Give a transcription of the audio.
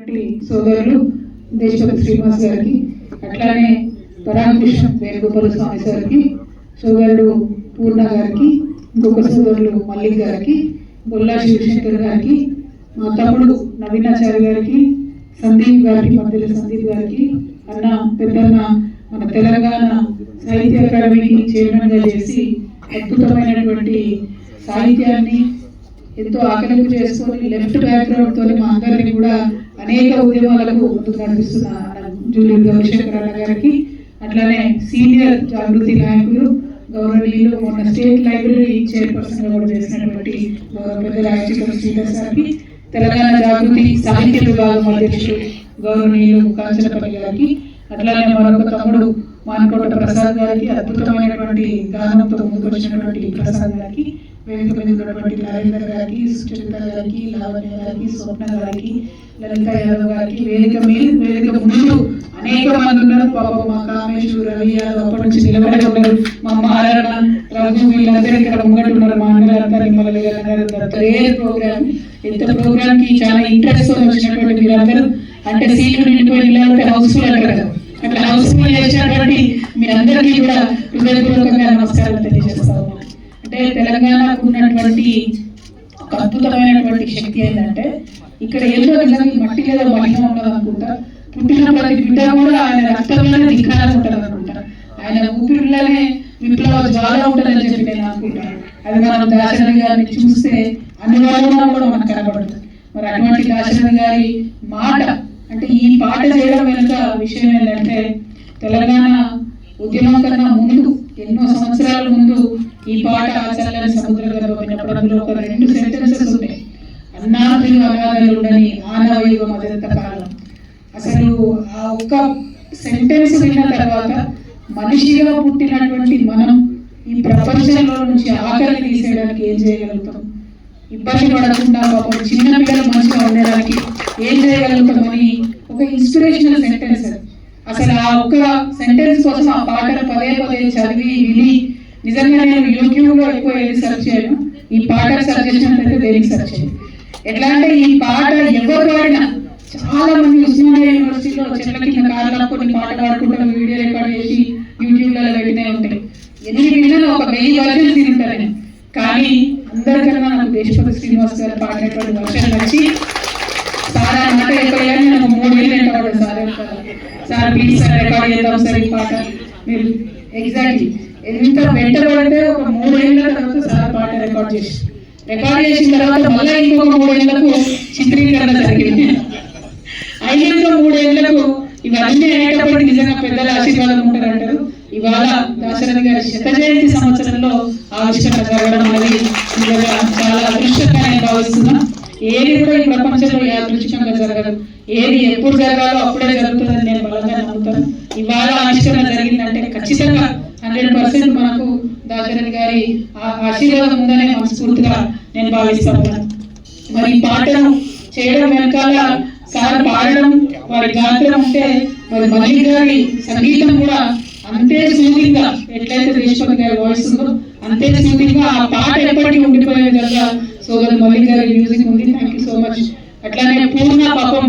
ఉన్నటువంటి సోదరులు దేశపతి శ్రీనివాస్ గారికి అట్లానే పరామకృష్ణ వేణుగోపాల స్వామి గారికి సోదరుడు పూర్ణ గారికి ఇంకొక సోదరులు మల్లిక్ గారికి బొల్లా శివశంకర్ గారికి మా తమ్ముడు నవీనాచారి గారికి సందీప్ గారికి మధ్యలో సందీప్ గారికి అన్న పెద్దన్న మన తెలంగాణ సాహిత్య అకాడమీకి చైర్మన్గా చేసి అద్భుతమైనటువంటి సాహిత్యాన్ని ఎంతో ఆకలింపు చేసుకొని లెఫ్ట్ బ్యాక్గ్రౌండ్తో మా అందరినీ కూడా అనేక ఉద్యమాలకు ముందుకు నడిపిస్తున్న అన్న జూలి అన్న గారికి అట్లానే సీనియర్ జాగృతి నాయకులు గౌరవనీయులు మొన్న స్టేట్ లైబ్రరీ చైర్పర్సన్గా కూడా చేసినటువంటి గౌరవ పెద్ద రాజశేఖర శ్రీధర్ గారికి తెలంగాణ జాగృతి సాహిత్య విభాగం అధ్యక్షుడు గౌరవనీయులు కాంచనపల్లి గారికి అట్లానే మరొక తమ్ముడు మానకోట ప్రసాద్ గారికి అద్భుతమైనటువంటి గానంతో ముందుకు వచ్చినటువంటి ప్రసాద్ గారికి వేదిక మీద ఉన్నటువంటి నరేందర్ గారికి సుచరిత గారికి లావణ్య గారికి స్వప్న గారికి లలిత యాదవ్ గారికి వేదిక మీద వేదిక ముందు అనేక మంది ఉన్నారు మా రవి యాదవ్ అప్పటి నుంచి ఉన్నారు మా రఘు వీళ్ళందరూ ఇక్కడ ఉన్నారు మా నిమ్మల గారు ప్రోగ్రామ్. ప్రోగ్రామ్కి చాలా ఇంట్రెస్ట్ వచ్చినటువంటి మీరందరూ. అంటే సీట్లు నిండిపోయి హౌస్ఫుల్ అంటారు కదా అట్లా హౌస్ఫుల్ చేసినటువంటి మీ అందరికీ కూడా హృదయపూర్వకంగా నమస్కారం తెలియజేస్తా ఉన్నాను. అంటే తెలంగాణకు ఉన్నటువంటి ఒక అద్భుతమైనటువంటి శక్తి ఏంటంటే ఇక్కడ ఏదో నిజంగా మట్టి లేదా మహిమ ఉండదు అనుకుంటా పుట్టిన ప్రతి బిడ్డ కూడా ఆయన రక్తంలోనే ధిక్కారం ఉంటుంది అనుకుంటా ఆయన ఊపిరిలోనే విప్లవ జ్వాల ఉంటుందని చెప్పి నేను అనుకుంటాను అది మనం దాశరథి గారిని చూస్తే అనుభవంలో కూడా మనకు కనబడుతుంది. మరి అటువంటి దాశరథి గారి మాట అంటే ఈ పాట చేయడం వెనుక విషయం ఏంటంటే తెలంగాణ ఉద్యమం కన్నా ముందు ఎన్నో సంవత్సరాల ముందు ఈ పాట ఆచరణ సముద్ర గర్భమైనప్పుడు అందులో ఒక రెండు సెంటెన్సెస్ ఉన్నాయి అన్నాదులు అనాథలు ఉండని ఆనవయుగం అదంత కాలం అసలు ఆ ఒక్క సెంటెన్స్ విన్న తర్వాత మనిషిగా పుట్టినటువంటి మనం ఈ ప్రపంచంలో నుంచి ఆకలి తీసేయడానికి ఏం చేయగలుగుతాం? ఇబ్బంది పడకుండా పాపం చిన్న పిల్లలు మంచిగా ఉండడానికి ఏం చేయగలుగుతామని ఒక ఇన్స్పిరేషనల్ సెంటెన్స్ అసలు ఆ ఒక్క సెంటెన్స్ కోసం ఆ పాటను పదే పదే చదివి విని నిజంగా నేను యూట్యూబ్లో ఎక్కువ ఏది సెర్చ్ చేయను. ఈ పాట సెర్చ్ చేసినట్లయితే దేనికి సెర్చ్ చేయను. ఎట్లా అంటే ఈ పాట ఎవరు పాడినా చాలా మంది ఉస్మానియా యూనివర్సిటీలో చెట్ల కింద కారణాలు కొన్ని పాటలు పాడుకుంటూ వీడియో రికార్డ్ చేసి యూట్యూబ్లో పెట్టినే ఉంటాయి ఎన్ని విన్నాను ఒక వెయ్యి వర్షన్స్ తింటారు నేను. కానీ అందరికన్నా నాకు దేశపతి శ్రీనివాస్ గారు పాడినటువంటి వర్షం వచ్చి సార్ ఆ మాట ఎక్కడైనా నాకు మూడు వేలు ఎంటవాడు sir sir please sir record చేద్దాం సార్ ఈ పాట. మీరు ఎగ్జాక్ట్లీ ఎంత వెంటబడితే ఒక మూడేళ్ళ తర్వాత సార్ పాట రికార్డ్ చేసి. రికార్డ్ చేసిన తర్వాత మళ్ళీ ఇంకొక మూడేళ్ళకు చిత్రీకరణ జరిగింది. అయినంత మూడేళ్ళకు ఇవన్నీ అనేటప్పటికి నిజంగా పెద్దల ఆశీర్వాదం ఉంటుంది అంటారు ఇవాళ దాశరథి గారి శత జయంతి సంవత్సరంలో ఆవిష్కరణ జరగడం అనేది నిజంగా చాలా అదృష్టంగా భావిస్తున్నా. ఏది కూడా ఈ ప్రపంచంలో యాదృచ్ఛికంగా జరగదు. ఏది ఎప్పుడు జరగాలో అప్పుడే జరుగుతుందని నేను హండ్రెడ్ పర్సెంట్ మనకు దాశరథ్ గారి ఆశీర్వాదం ఉందనే మనస్ఫూర్తిగా నేను భావిస్తా మరి ఈ పాటను చేయడం వెనకాల సార్ పాడడం వారి గాత్రం ఉంటే మరి మల్లి గారి సంగీతం కూడా అంతే సూటింగ్గా ఎట్లయితే దేశపతి గారి వాయిస్ ఉందో అంతే సూటింగ్గా ఆ పాట ఎప్పటికీ ఉండిపోయే విధంగా సోదరు మల్లి గారి మ్యూజిక్ ఉంది. థ్యాంక్ యూ సో మచ్ అట్లానే పూర్ణ పాపం